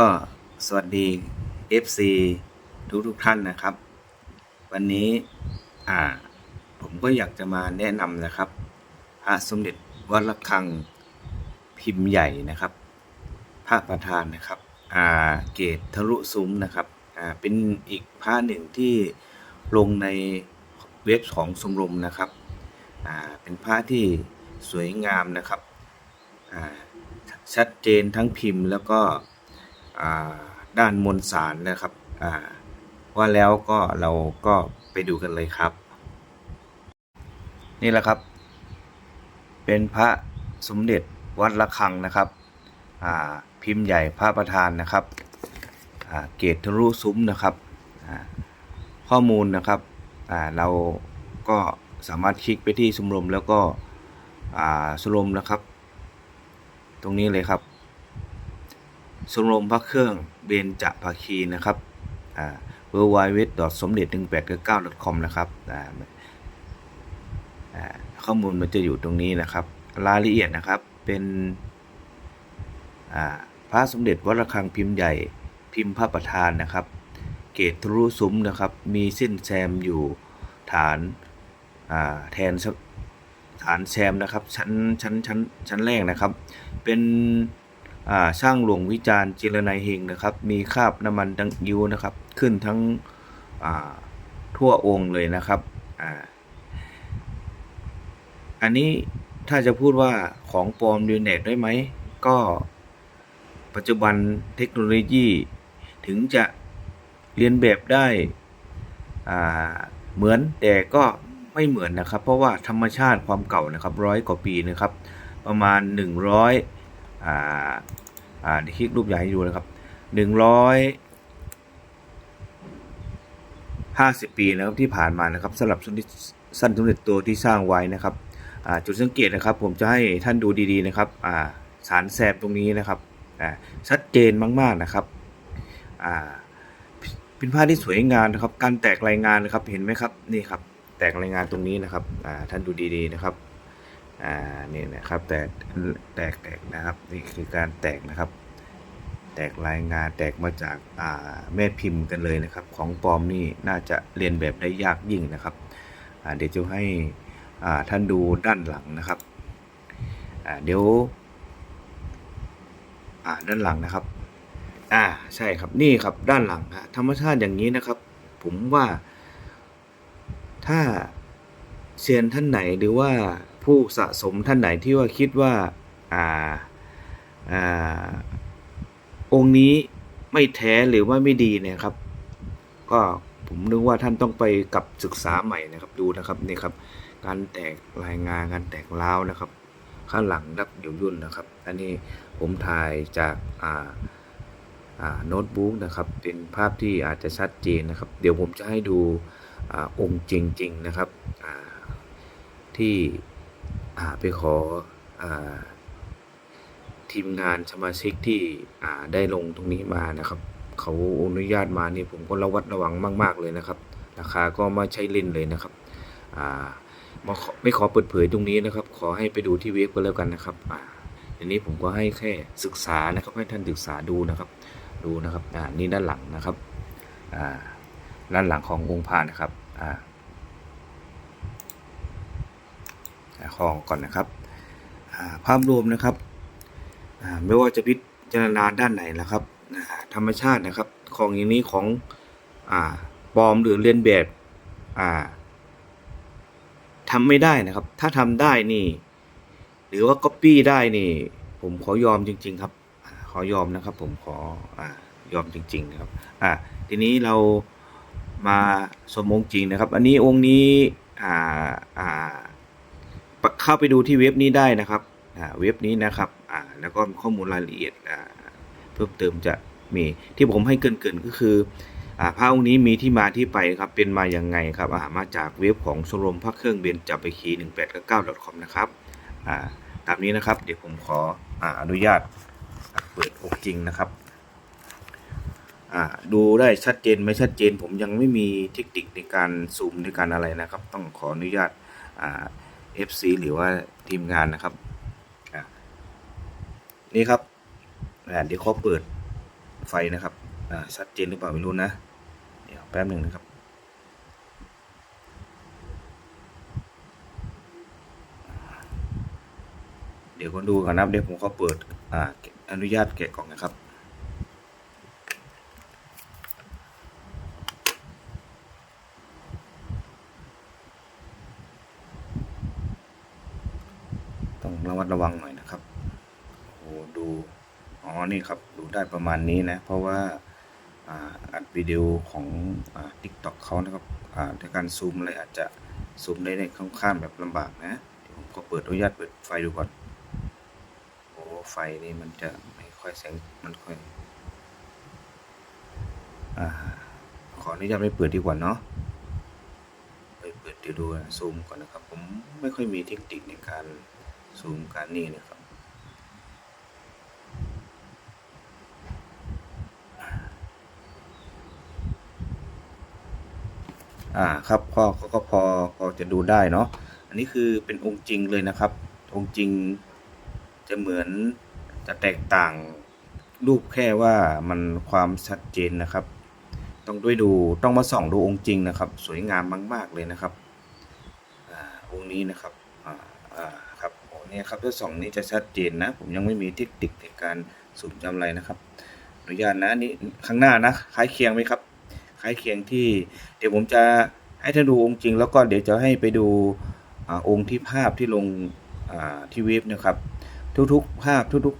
ก็สวัสดี FC ทุกทุกท่านนะครับ วันนี้อ่าผมก็อยากจะมาแนะนำนะครับพระสมเด็จวัดระฆังพิมพ์ใหญ่นะครับพระประธานนะครับอ่าเกตทะลุซุ้มนะครับอ่าเป็นอีกพระหนึ่งที่ลงในเว็บของสมรมนะครับอ่าเป็นพระที่สวยงามนะครับอ่าชัดเจนทั้งพิมพ์แล้วก็ ด้านมวลสารนะครับว่าแล้วก็เราก็ไปดูกันเลยครับ นี่แหละครับ เป็นพระสมเด็จวัดระฆังนะครับพิมพ์ใหญ่พระประธานนะครับเกตทะลุซุ้มนะครับข้อมูลนะครับเราก็สามารถคลิกไปที่สมรมแล้วก็สมรมนะครับ ตรงนี้เลยครับ ชมรมพระเครื่องเบญจภาคีนะครับอ่า w w w สมเด็จ1 8 9 com นะครับอ่าข้อมูลมันจะอยู่ตรงนี้นะครับ รายละเอียดนะครับเป็นพระสมเด็จวัดระฆังพิมพ์ใหญ่พิมพ์พระประธานนะครับ เกตทะลุซุ้มนะครับ มีเส้นแซมอยู่ฐานแทนฐานแซมนะครับ ชั้นชั้นชั้นชั้นแรกนะครับ เป็น ช่างหลวงวิจารณ์จิรนัยเฮงนะครับ มีคราบน้ำมันดังยิวนะครับ ขึ้นทั้งทั่วองค์เลยนะครับออันนี้ถ้าจะพูดว่าของปลอมดูเน็ตได้ไหม ก็ปัจจุบันเทคโนโลยีถึงจะเรียนแบบได้เหมือนแต่ก็ไม่เหมือนนะครับ เพราะว่าธรรมชาติความเก่านะครับร้อยกว่าปีนะครับ ประมาณ 100 อ่าอ่าคลิกรูปใหญ่ให้ดูนะครับ150ปีนะครับที่ผ่านมานะครับสำหรับสมเด็จสั้นสมเด็จตัวที่สร้างไว้นะครับอ่าจุดสังเกตนะครับผมจะให้ท่านดูดีๆนะครับอ่าสารแสบตรงนี้นะครับอ่าชัดเจนมากๆนะครับอ่าเป็นผ้าที่สวยงามนะครับ การแตกรายงานนะครับเห็นไหมครับนี่ครับแตกรายงานตรงนี้นะครับอ่าท่านดูดีๆนะครับ อ่านี่นะครับแตกแตกแตกนะครับนี่คือการแตกนะครับ แตกรายงานแตกมาจากอ่าแม่พิมพ์กันเลยนะครับ ของปลอมนี่น่าจะเรียนแบบได้ยากยิ่งนะครับอ่าเดี๋ยวจะให้อ่าท่านดูด้านหลังนะครับอ่าเดี๋ยวอ่าด้านหลังนะครับอ่าใช่ครับนี่ครับด้านหลังฮะธรรมชาติอย่างนี้นะครับ ผมว่าถ้าเซียนท่านไหนหรือว่า ผู้สะสมท่านไหนที่ว่าคิดว่าอ่าอ่าองค์นี้ไม่แท้หรือว่าไม่ดีเนี่ยครับ ก็ผมนึกว่าท่านต้องไปกลับศึกษาใหม่นะครับดูนะครับนี่ครับ การแตกรายงานการแตกล้าวนะครับ ข้างหลังดับยุยุ่นนะครับ อันนี้ผมถ่ายจากอ่าอ่าโน้ตบุ๊กนะครับ เป็นภาพที่อาจจะชัดเจนนะครับ เดี๋ยวผมจะให้ดูอาองค์จริง ๆ นะครับอ่าที่ อ่าไปขออาทีมงานสมาชิกที่อ่าได้ลงตรงนี้มานะครับ เขาอนุญาตมานี่ผมก็ระวัดระวังมาก ๆเลยนะครับ ราคาก็ไม่ใช่เล่นเลยนะครับอ่ามาไม่ขอเปิดเผยตรงนี้นะครับ ขอให้ไปดูที่เว็บก็แล้วกันนะครับอ่าทีนี้ผมก็ให้แค่ศึกษานะครับให้ท่านศึกษาดูนะครับ ดูนะครับอ่านี่ด้านหลังนะครับอ่าด้านหลังขององค์พระนะครับอ่า ของก่อนนะครับ ภาพรวมนะครับไม่ว่าจะพิจารณาด้านไหนนะครับ ธรรมชาตินะครับของอย่างนี้ของปลอมหรือเลียนแบบอ่าทำไม่ได้นะครับ ถ้าทำได้นี่ หรือว่าก๊อปปี้ได้นี่ ผมขอยอมจริง ๆ ครับอขอยอมนะครับ ผมขออยอมจริง ๆ นะครับอ่าทีนี้เรามาสมองจริงนะครับ อันนี้องค์นี้อ่าอ่า เข้าไปดูที่เว็บนี้ได้นะครับเว็บนี้นะครับแล้วก็ข้อมูลรายละเอียดเพิ่มเติมจะมีที่ผมให้เกินๆก็คืออ่าพระองค์นี้มีที่มาที่ไปครับเป็นมาอย่างไงครับอ่ามาจากเว็บของชมรมพระเครื่องเบญจไปคี1 8 9 com นะครับตามนี้นะครับเดี๋ยวผมขอออนุญาตเปิดอกจริงนะครับดูได้ชัดเจนไม่ชัดเจน ผมยังไม่มีเทคนิคในการซูมในการอะไรนะครับ ต้องขออนุญาตา FC หรือว่าทีมงานนะครับนี่ครับอะเดี๋ยวเขาเปิดไฟนะครับชัดเจนหรือเปล่าไม่รู้นะ เดี๋ยวแป๊บหนึ่งนะครับเดี๋ยวคนดูก่อนนะเดี๋ยวผมขอเปิดออนุญาตแกะกล่องนะครับ ระมัดระวังหน่อยนะครับโอ้ดูอ๋อนี่ครับดูได้ประมาณนี้นะ เพราะว่าอ่าอัดวิดีโอของอ่า TikTok เขานะครับอ่าในการซูมอะไรอาจจะซูมได้ในค่อนข้างแบบลำบากนะเดี๋ยวผมขอเปิดอนุญาตเปิดไฟดูก่อนโอ้ไฟนี่มันจะไม่ค่อยแสงมันค่อยอ่าขออนุญาตไม่เปิดดีกว่าเนาะไปเปิดเดี๋ยวดูซูมก่อนนะครับ ผมไม่ค่อยมีเทคนิคในการ ซูมการนี่นะครับอ่าครับก็ก็ก็พอพอจะดูได้เนาะอันนี้คือเป็นองค์จริงเลยนะครับ องค์จริงจะเหมือนจะแตกต่างรูปแค่ว่ามันความชัดเจนนะครับ ต้องด้วยดูต้องมาส่องดูองค์จริงนะครับ สวยงามมาก ๆเลยนะครับอ่าองค์นี้นะครับอ่าอ่าครับโอ้ เนี่ยครับถ้าสองนี้จะชัดเจนนะ ผมยังไม่มีเทคนิคในการสูมจำไรนะครับอนุญาตนะนี่ข้างหน้านะคล้ายเคียงไหมครับ คล้ายเคียงที่เดี๋ยวผมจะให้ท่านดูองค์จริง แล้วก็เดี๋ยวจะให้ไปดูอองค์ที่ภาพที่ลงที่เว็บนะครับ ทุกๆภาพทุก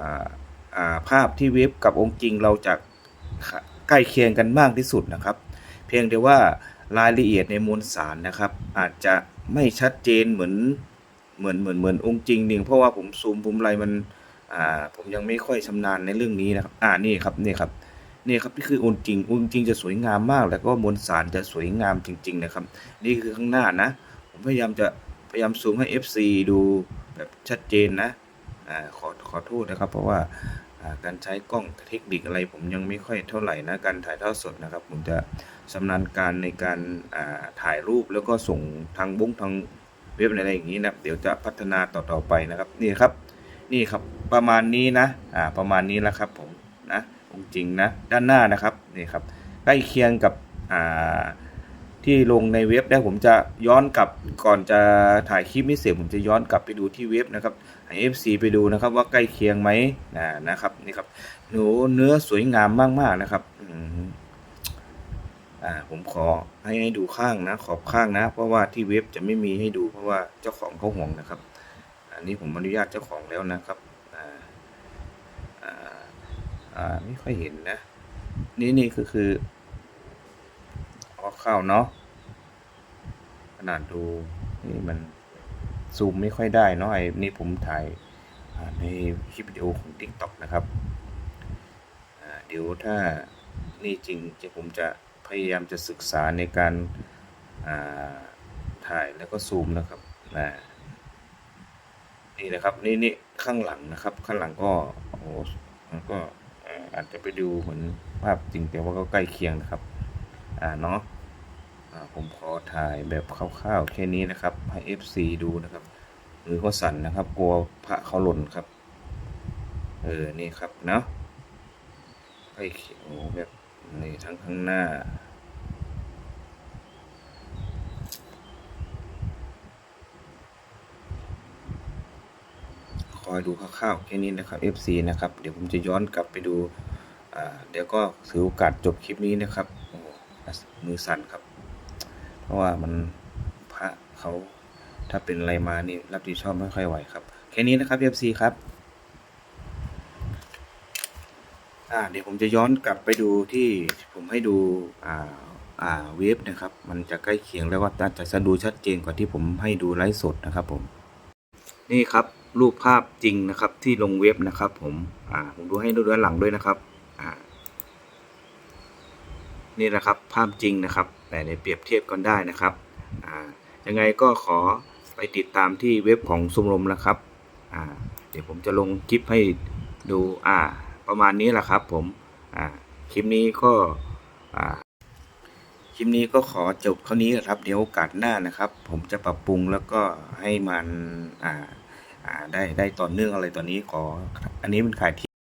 ๆภาพที่เว็บกับองค์จริงเราจะใกล้เคียงกันมากที่สุดนะครับ เพียงแต่ว่ารายละเอียดในมวลสารนะครับ อาจจะไม่ชัดเจนเหมือน เหมือนเหมือนเหมือนองค์จริงหนึ่งเพราะว่าผมซูมผมอะไรมัน อ่า ผมยังไม่ค่อยชำนาญในเรื่องนี้นะครับ อ่านี่ครับนี่ครับนี่ครับนี่คือองค์จริงองค์จริงจะสวยงามมาก แล้วก็มวลสารจะสวยงามจริง ๆ นะครับ นี่คือข้างหน้านะ ผมพยายามจะพยายามซูมให้ FC ดูแบบชัดเจนนะอ่าขอขอโทษนะครับ เพราะว่าการใช้กล้องเทคนิคอะไรผมยังไม่ค่อยเท่าไหร่นะการถ่ายทอดสดนะครับ ผมจะชำนาญการในการถ่ายรูปแล้วก็ส่งทางบุ้งทาง เว็บอะไรอย่างนี้นะเดี๋ยวจะพัฒนาต่อๆไปนะครับ นี่ครับ นี่ครับประมาณนี้นะอ่าประมาณนี้แล้วครับผมนะองจริงนะด้านหน้านะครับนี่ครับใกล้เคียงกับอ่าที่ลงในเว็บแล้วผมจะย้อนกลับก่อนจะถ่ายคลิปนี้เสร็จผมจะย้อนกลับไปดูที่เว็บนะครับให้ FC ไปดูนะครับว่าใกล้เคียงไหมนะนะครับนี่ครับหนูเนื้อสวยงามมากๆนะครับ อ่าผมขอให้ให้ดูข้างนะ ขอบข้างนะ เพราะว่าที่เว็บจะไม่มีให้ดูเพราะว่าเจ้าของเขาห่วงนะครับ อันนี้ผมอนุญาตเจ้าของแล้วนะครับอ่าอ่าอ่าไม่ค่อยเห็นนะ นี่นี่คือคือเอาเข้าเนาะขนาดดูนี่มันซูมไม่ค่อยได้เนาะไอ้นี่ผมถ่ายในคลิปวิดีโอของ TikTok นะครับอ่าเดี๋ยวถ้านี่จริงจะผมจะ พยายามจะศึกษาในการาถ่ายแล้วก็ซูมนะครับนะนี่นะครับนี่นี่ข้างหลังนะครับ ข้างหลังก็โอ้โหมันก็อาจจะไปดูเหมือนภาพจริงแต่ว่าก็ใกล้เคียงนะครับ อ่าเนาะอ่าผมขอถ่ายแบบคร่าวๆแค่นี้นะครับ ให้ FC ดูนะครับมือก็สั่นนะครับ กลัวพระเขาหล่นครับ เออ นี่ครับเนาะใกล้เคียงโอ้แบบ นี่ทั้งข้างหน้า คอยดูคร่าวๆแค่นี้นะครับ FC นะครับ เดี๋ยวผมจะย้อนกลับไปดูเดี๋ยวก็ถือโอกาสจบคลิปนี้นะครับโอ้โหมือสั่นครับ เพราะว่ามันพระเขาถ้าเป็นอะไรมานี่รับผิดชอบไม่ค่อยไหวครับ แค่นี้นะครับ FC ครับ อ่าเดี๋ยวผมจะย้อนกลับไปดูที่ผมให้ดูอ่าอ่าเว็บนะครับ มันจะใกล้เคียงแล้วก็จะจะดูชัดเจนกว่าที่ผมให้ดูไลฟ์สดนะครับผม นี่ครับรูปภาพจริงนะครับที่ลงเว็บนะครับผม อ่า ผมดูให้ดูด้านหลังด้วยนะครับ อ่า นี่นะครับภาพจริงนะครับ แต่ในเปรียบเทียบกันได้นะครับ อ่า ยังไงก็ขอไปติดตามที่เว็บของสมรมนะครับ อ่า เดี๋ยวผมจะลงคลิปให้ดู อ่า ประมาณนี้แหละครับผมคลิปนี้ก็คลิปนี้ก็ขอจบเท่านี้ครับ เดี๋ยวโอกาสหน้านะครับ ผมจะปรับปรุงแล้วก็ให้มันได้ได้ต่อเนื่องอะไรตอนนี้ขออันนี้มันขายที่